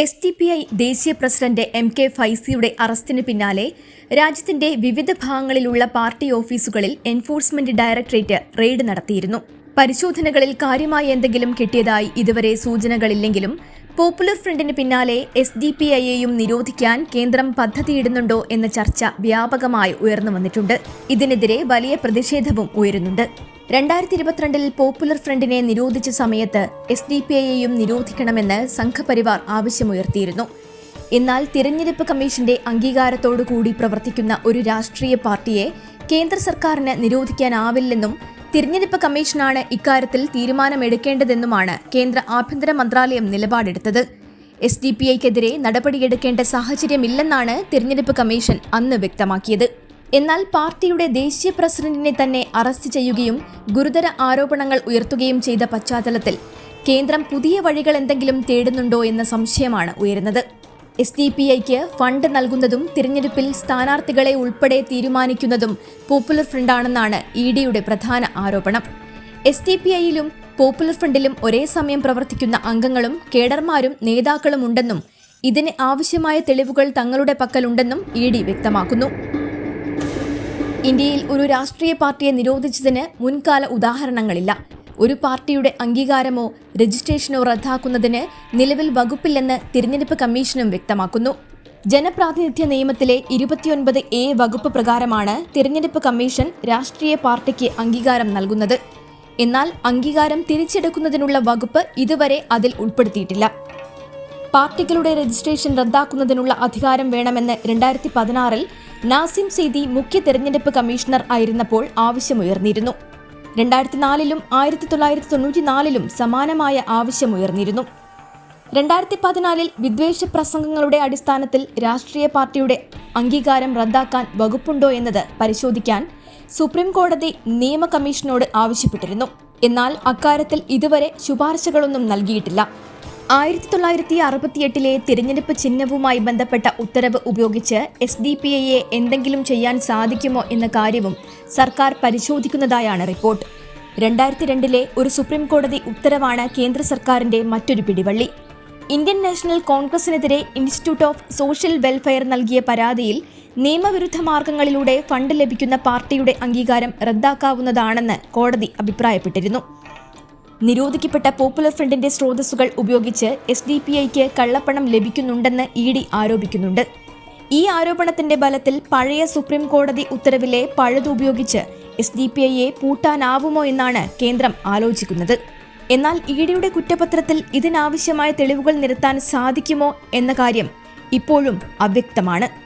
S D P I ദേശീയ president M K ഫൈസിയുടെ അറസ്റ്റിന് പിന്നാലെ രാജ്യത്തിന്റെ വിവിധ ഭാഗങ്ങളിലുള്ള പാർട്ടി ഓഫീസുകളിൽ എൻഫോഴ്സ്മെന്റ് ഡയറക്ടറേറ്റ് റെയ്ഡ് നടത്തിയിരുന്നു. പരിശോധനകളിൽ കാര്യമായ എന്തെങ്കിലും കിട്ടിയതായി ഇതുവരെ സൂചനകളില്ലെങ്കിലും പോപ്പുലർ ഫ്രണ്ടിന് പിന്നാലെ എസ് ഡി പി ഐയെയും നിരോധിക്കാൻ കേന്ദ്രം പദ്ധതിയിടുന്നുണ്ടോ എന്ന ചർച്ച വ്യാപകമായി ഉയർന്നു വന്നിട്ടുണ്ട്. ഇതിനെതിരെ വലിയ പ്രതിഷേധവും ഉയരുന്നുണ്ട്. രണ്ടായിരത്തി ഇരുപത്തിരണ്ടിൽ പോപ്പുലർ ഫ്രണ്ടിനെ നിരോധിച്ച സമയത്ത് എസ് ഡി പി ഐയെയും നിരോധിക്കണമെന്ന് സംഘപരിവാർ ആവശ്യമുയർത്തിയിരുന്നു. എന്നാൽ തിരഞ്ഞെടുപ്പ് കമ്മീഷന്റെ അംഗീകാരത്തോടുകൂടി പ്രവർത്തിക്കുന്ന ഒരു രാഷ്ട്രീയ പാർട്ടിയെ കേന്ദ്ര സർക്കാരിന് നിരോധിക്കാനാവില്ലെന്നും തിരഞ്ഞെടുപ്പ് കമ്മീഷനാണ് ഇക്കാര്യത്തിൽ തീരുമാനമെടുക്കേണ്ടതെന്നുമാണ് കേന്ദ്ര ആഭ്യന്തര മന്ത്രാലയം നിലപാടെടുത്തത്. എസ് ഡി പി ഐക്കെതിരെ നടപടിയെടുക്കേണ്ട സാഹചര്യമില്ലെന്നാണ് തിരഞ്ഞെടുപ്പ് കമ്മീഷൻ അന്ന് വ്യക്തമാക്കിയത്. എന്നാൽ പാർട്ടിയുടെ ദേശീയ പ്രസിഡന്റിനെ തന്നെ അറസ്റ്റ് ചെയ്യുകയും ഗുരുതര ആരോപണങ്ങൾ ഉയർത്തുകയും ചെയ്ത പശ്ചാത്തലത്തിൽ കേന്ദ്രം പുതിയ വഴികൾ എന്തെങ്കിലും തേടുന്നുണ്ടോ എന്ന സംശയമാണ് ഉയരുന്നത്. എസ് ഡി പി ഐക്ക് ഫണ്ട് നൽകുന്നതും തിരഞ്ഞെടുപ്പിൽ സ്ഥാനാർത്ഥികളെ ഉൾപ്പെടെ തീരുമാനിക്കുന്നതും പോപ്പുലർ ഫ്രണ്ടാണെന്നാണ് ഇ ഡിയുടെ പ്രധാന ആരോപണം. എസ് ഡി പി ഐയിലും പോപ്പുലർ ഫ്രണ്ടിലും ഒരേ സമയം പ്രവർത്തിക്കുന്ന അംഗങ്ങളും കേഡർമാരും നേതാക്കളും ഉണ്ടെന്നും ഇതിന് ആവശ്യമായ തെളിവുകൾ തങ്ങളുടെ പക്കലുണ്ടെന്നും ഇ ഡി വ്യക്തമാക്കുന്നു. ഇന്ത്യയിൽ ഒരു രാഷ്ട്രീയ പാർട്ടിയെ നിരോധിച്ചതിന് മുൻകാല ഉദാഹരണങ്ങളില്ല. ഒരു പാർട്ടിയുടെ അംഗീകാരമോ രജിസ്ട്രേഷനോ റദ്ദാക്കുന്നതിന് നിലവിൽ വകുപ്പില്ലെന്ന് തിരഞ്ഞെടുപ്പ് കമ്മീഷനും വ്യക്തമാക്കുന്നു. ജനപ്രാതിനിധ്യ നിയമത്തിലെ ഇരുപത്തിയൊൻപത് എ വകുപ്പ് പ്രകാരമാണ് തിരഞ്ഞെടുപ്പ് കമ്മീഷൻ രാഷ്ട്രീയ പാർട്ടിക്ക് അംഗീകാരം നൽകുന്നത്. എന്നാൽ അംഗീകാരം തിരിച്ചെടുക്കുന്നതിനുള്ള വകുപ്പ് ഇതുവരെ അതിൽ ഉൾപ്പെടുത്തിയിട്ടില്ല. പാർട്ടികളുടെ രജിസ്ട്രേഷൻ റദ്ദാക്കുന്നതിനുള്ള അധികാരം വേണമെന്ന് രണ്ടായിരത്തി പതിനാറിൽ നാസിം സീദി മുഖ്യ തെരഞ്ഞെടുപ്പ് കമ്മീഷണർ ആയിരുന്നപ്പോൾ ആവശ്യമുയർന്നിരുന്നു. രണ്ടായിരത്തി നാലിലും ആയിരത്തി തൊള്ളായിരത്തി തൊണ്ണൂറ്റിനാലിലും സമാനമായ ആവശ്യമുയർന്നിരുന്നു. രണ്ടായിരത്തി പതിനാലിൽ വിദ്വേഷ പ്രസംഗങ്ങളുടെ അടിസ്ഥാനത്തിൽ രാഷ്ട്രീയ പാർട്ടിയുടെ അംഗീകാരം റദ്ദാക്കാൻ വകുപ്പുണ്ടോ എന്നത് പരിശോധിക്കാൻ സുപ്രീം കോടതി നിയമ കമ്മീഷനോട് ആവശ്യപ്പെട്ടിരുന്നു. എന്നാൽ അക്കാര്യത്തിൽ ഇതുവരെ ശുപാർശകളൊന്നും നൽകിയിട്ടില്ല. ആയിരത്തി തൊള്ളായിരത്തി അറുപത്തിയെട്ടിലെ തിരഞ്ഞെടുപ്പ് ചിഹ്നവുമായി ബന്ധപ്പെട്ട ഉത്തരവ് ഉപയോഗിച്ച് എസ് ഡി പി ഐയെ എന്തെങ്കിലും ചെയ്യാൻ സാധിക്കുമോ എന്ന കാര്യവും സർക്കാർ പരിശോധിക്കുന്നതായാണ് റിപ്പോർട്ട്. രണ്ടായിരത്തി രണ്ടിലെ ഒരു സുപ്രീം കോടതി ഉത്തരവാണ് കേന്ദ്ര സർക്കാരിന്റെ മറ്റൊരു പിടിവള്ളി. ഇന്ത്യൻ നാഷണൽ കോൺഗ്രസിനെതിരെ ഇൻസ്റ്റിറ്റ്യൂട്ട് ഓഫ് സോഷ്യൽ വെൽഫെയർ നൽകിയ പരാതിയിൽ നിയമവിരുദ്ധ മാർഗങ്ങളിലൂടെ ഫണ്ട് ലഭിക്കുന്ന പാർട്ടിയുടെ അംഗീകാരം റദ്ദാക്കാവുന്നതാണെന്ന് കോടതി അഭിപ്രായപ്പെട്ടിരുന്നു. നിരോധിക്കപ്പെട്ട പോപ്പുലർ ഫ്രണ്ടിന്റെ സ്രോതസ്സുകൾ ഉപയോഗിച്ച് എസ് ഡി പി ഐക്ക് കള്ളപ്പണം ലഭിക്കുന്നുണ്ടെന്ന് ഇ ഡി ആരോപിക്കുന്നുണ്ട്. ഈ ആരോപണത്തിന്റെ ബലത്തിൽ പഴയ സുപ്രീം കോടതി ഉത്തരവിലെ പഴുതുപയോഗിച്ച് എസ് ഡി പി ഐയെ പൂട്ടാനാവുമോ എന്നാണ് കേന്ദ്രം ആലോചിക്കുന്നത്. എന്നാൽ ഇ ഡിയുടെ കുറ്റപത്രത്തിൽ ഇതിനാവശ്യമായ തെളിവുകൾ നിരത്താൻ സാധിക്കുമോ എന്ന കാര്യം ഇപ്പോഴും അവ്യക്തമാണ്.